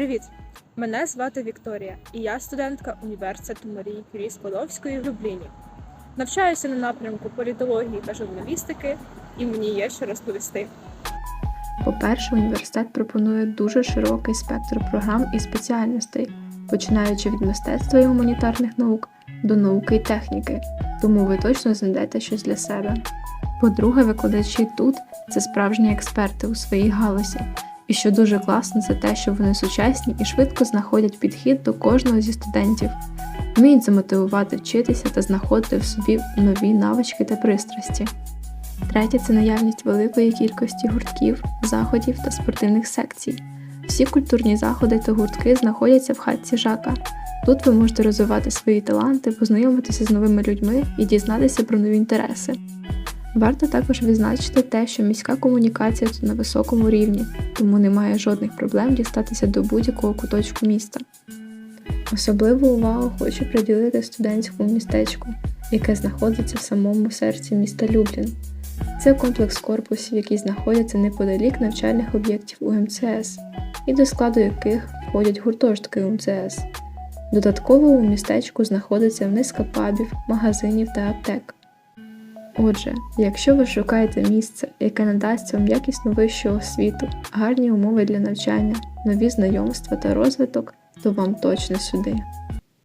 Привіт! Мене звати Вікторія, і я студентка університету Марії Кюрі Складовської в Любліні. Навчаюся на напрямку політології та журналістики, і мені є що розповісти. По-перше, університет пропонує дуже широкий спектр програм і спеціальностей, починаючи від мистецтва і гуманітарних наук до науки і техніки, тому ви точно знайдете щось для себе. По-друге, викладачі тут це справжні експерти у своїй галузі. І що дуже класно, це те, що вони сучасні і швидко знаходять підхід до кожного зі студентів, вміють замотивувати вчитися та знаходити в собі нові навички та пристрасті. Третє це наявність великої кількості гуртків, заходів та спортивних секцій. Всі культурні заходи та гуртки знаходяться в хатці Жака. Тут ви можете розвивати свої таланти, познайомитися з новими людьми і дізнатися про нові інтереси. Варто також відзначити те, що міська комунікація тут на високому рівні, тому немає жодних проблем дістатися до будь-якого куточку міста. Особливу увагу хочу приділити студентському містечку, яке знаходиться в самому серці міста Люблін. Це комплекс корпусів, які знаходяться неподалік навчальних об'єктів УМЦС, і до складу яких входять гуртожитки УМЦС. Додатково у містечку знаходиться низка пабів, магазинів та аптек. Отже, якщо ви шукаєте місце, яке надасть вам якісну вищу освіту, гарні умови для навчання, нові знайомства та розвиток, то вам точно сюди.